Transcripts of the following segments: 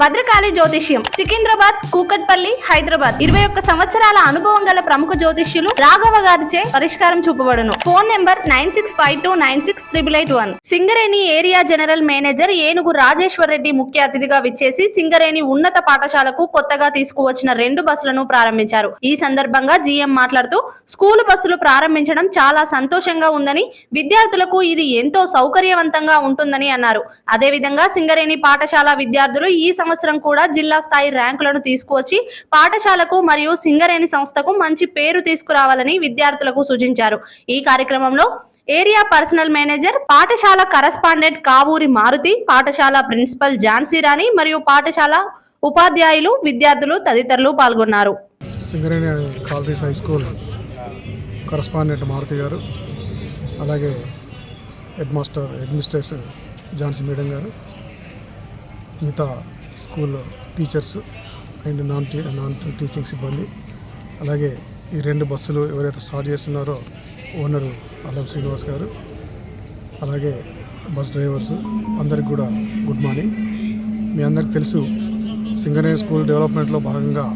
భద్రకాళి జ్యోతిష్యం సికింద్రాబాద్ కూకట్పల్లి హైదరాబాద్. ఇరవై ఒక్క సంవత్సరాల అనుభవం గల ప్రముఖ జ్యోతిష్యులు రాఘవ గారిచే పరిష్కారం చూపబడును. Phone number nine six five two nine six triple eight one. Singareni area general manager Enugu Rajeshwar Reddy ముఖ్య అతిథిగా విచ్చేసి సింగరేణి ఉన్నత పాఠశాలకు కొత్తగా తీసుకువచ్చిన రెండు బస్సులను ప్రారంభించారు. ఈ సందర్భంగా జీఎం మాట్లాడుతూ స్కూలు బస్సులు ప్రారంభించడం చాలా సంతోషంగా ఉందని విద్యార్థులకు ఇది ఎంతో సౌకర్యవంతంగా ఉంటుందని అన్నారు. అదేవిధంగా సింగరేణి పాఠశాల విద్యార్థులు ఈ సంవత్సరం కూడా జిల్లా స్థాయి ర్యాంకులను తీసుకువచ్చి పాఠశాలకు మరియు సింగరేణి సంస్థకు మంచి పేరు తీసుకురావాలని విద్యార్థులకు సూచించారు. ఈ కార్యక్రమంలో ఏరియా పర్సనల్ మేనేజర్ పాఠశాల కరస్పాండెంట్ కావూరి మారుతి పాఠశాల ప్రిన్సిపల్ ఝాన్సీ రాణి మరియు పాఠశాల ఉపాధ్యాయులు విద్యార్థులు తదితరులు పాల్గొన్నారు. Singareni collieries high school correspondent Maruti గారు అలాగే head master administration Jhansi madam గారు మిగతా school teachers and non T non teaching సిబ్బంది. అలాగే ఈ రెండు బస్సులు ఎవరైతే స్టార్ట్ చేస్తున్నారో ఓనరు అల్లం శ్రీనివాస్ గారు అలాగే బస్ డ్రైవర్స్ అందరికి కూడా గుడ్ మార్నింగ్. మీ అందరికి తెలుసు సింగరేణి స్కూల్ డెవలప్మెంట్లో భాగంగా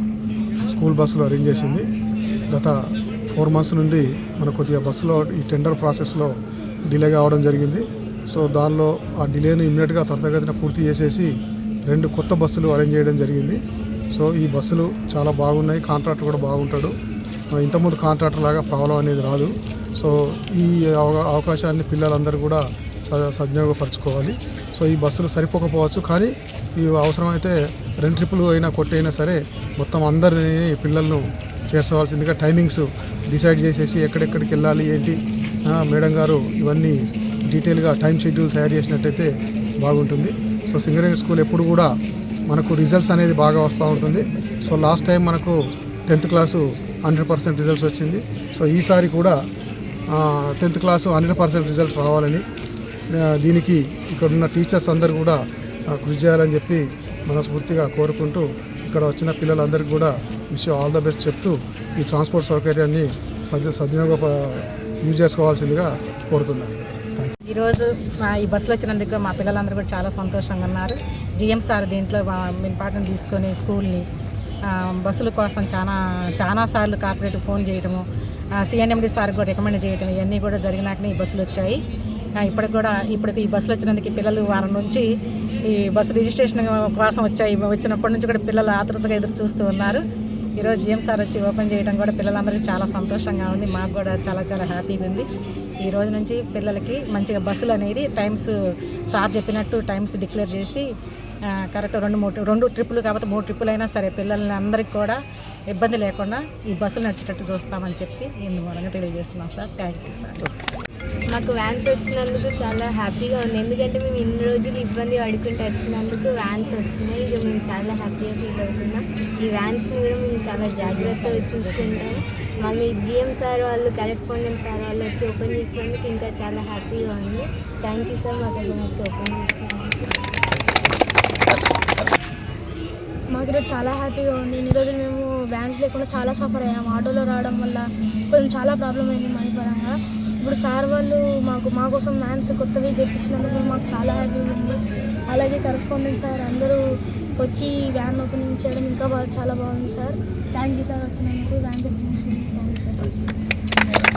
స్కూల్ బస్సులు అరేంజ్ చేసింది. గత ఫోర్ మంత్స్ నుండి మన కొద్దిగా బస్సులో ఈ టెండర్ ప్రాసెస్లో డిలే కావడం జరిగింది. సో దానిలో ఆ డిలేని ఇమ్మీడియట్గా త్వరితగతిన పూర్తి చేసేసి రెండు కొత్త బస్సులు అరేంజ్ చేయడం జరిగింది. సో ఈ బస్సులు చాలా బాగున్నాయి. కాంట్రాక్టర్ కూడా బాగుంటాడు. ఇంతకుముందు కాంట్రాక్టర్ లాగా ప్రాబ్లం అనేది రాదు. సో ఈ అవకాశాన్ని పిల్లలందరూ కూడా స- సద్వినియోగపరచుకోవాలి. సో ఈ బస్సులు సరిపోకపోవచ్చు. కానీ ఈ అవసరమైతే రెండు ట్రిప్పులు అయినా కొట్టైనా సరే మొత్తం అందరినీ పిల్లలను చేర్చవలసిందిగా టైమింగ్స్ డిసైడ్ చేసేసి ఎక్కడెక్కడికి వెళ్ళాలి ఏంటి? మేడం గారు ఇవన్నీ డీటెయిల్గా టైం షెడ్యూల్ తయారు చేసినట్టయితే బాగుంటుంది. సో సింగరేణి స్కూల్ ఎప్పుడు కూడా మనకు రిజల్ట్స్ అనేది బాగా వస్తూ ఉంటుంది. సో లాస్ట్ టైం మనకు tenth class hundred percent results వచ్చింది. సో ఈసారి కూడా tenth class hundred percent results రావాలని దీనికి ఇక్కడ ఉన్న టీచర్స్ అందరు కూడా కృషి చేయాలని చెప్పి మనస్ఫూర్తిగా కోరుకుంటూ ఇక్కడ వచ్చిన పిల్లలందరికీ కూడా విష్ ఆల్ ద బెస్ట్ చెప్తూ ఈ ట్రాన్స్పోర్ట్ సౌకర్యాన్ని సద్వి సద్వినియోగ యూజ్ చేసుకోవాల్సిందిగా కోరుతున్నాను. ఈరోజు ఈ బస్సులో వచ్చినందుకు మా పిల్లలందరూ కూడా చాలా సంతోషంగా ఉన్నారు. జిఎం సార్ దీంట్లో పాఠం తీసుకొని స్కూల్ని బస్సుల కోసం చాలా చాలా సార్లు కార్పొరేట్ ఫోన్ చేయడము సిఎన్ఎండి సార్ కూడా రికమెండ్ చేయడం ఇవన్నీ కూడా జరిగినాకనే ఈ బస్సులు వచ్చాయి. ఇప్పటికి కూడా ఇప్పటికి ఈ బస్సులు వచ్చినందుకు పిల్లలు వారం నుంచి ఈ బస్సు రిజిస్ట్రేషన్ కోసం వచ్చాయి. వచ్చినప్పటి నుంచి కూడా పిల్లలు ఆతృతగా ఎదురు చూస్తూ ఉన్నారు. ఈరోజు జిఎం సార్ వచ్చి ఓపెన్ చేయడం కూడా పిల్లలందరికీ చాలా సంతోషంగా ఉంది. మాకు కూడా చాలా చాలా హ్యాపీగా ఉంది. ఈ రోజు నుంచి పిల్లలకి మంచిగా బస్సులు అనేది టైమ్స్ సార్ చెప్పినట్టు టైమ్స్ డిక్లేర్ చేసి కరెక్ట్ రెండు మూడు రెండు ట్రిప్పులు కాబట్టి మూడు ట్రిప్పులు అయినా సరే పిల్లల్ని అందరికీ కూడా ఇబ్బంది లేకుండా ఈ బస్సులు నడిచేటట్టు చూస్తామని చెప్పి నేను మూలంగా తెలియజేస్తున్నాం సార్. Thank you sir. మాకు వ్యాన్స్ వచ్చినందుకు చాలా హ్యాపీగా ఉంది. ఎందుకంటే మేము ఇన్ని రోజులు ఇబ్బంది పడుకుంటూ వచ్చినందుకు వ్యాన్స్ వచ్చినాయి. ఇక మేము చాలా హ్యాపీగా ఫీల్ అవుతున్నాం. ఈ వ్యాన్స్ని కూడా మేము చాలా జాగ్రత్తగా చూసుకుంటాం. మళ్ళీ జిఎం సార్ వాళ్ళు కరెస్పాండెంట్ సార్ వాళ్ళు వచ్చి ఓపెన్ చేసినందుకు ఇంకా చాలా హ్యాపీగా ఉంది. థ్యాంక్ యూ సార్ మాకు అక్కడ వచ్చి ఓపెన్ చేసినందుకు. మాకు ఈరోజు చాలా హ్యాపీగా ఉంది. ఇన్ని రోజులు మేము వ్యాన్స్ లేకుండా చాలా సఫర్ అయ్యాము ఆటోలో రావడం వల్ల కొంచెం చాలా ప్రాబ్లం అయింది మనీ పరంగా. ఇప్పుడు సార్ వాళ్ళు మాకు మా కోసం మ్యాన్స్ కొత్తవి తెప్పించినందుకు మాకు చాలా హ్యాపీగా ఉంది. అలాగే కరస్పాండెంట్ సార్ అందరూ వచ్చి వ్యాన్ ఓపెన్ చేయడం ఇంకా చాలా బాగుంది సార్. థ్యాంక్ యూ సార్ వచ్చినందుకు. Van opening thank you sir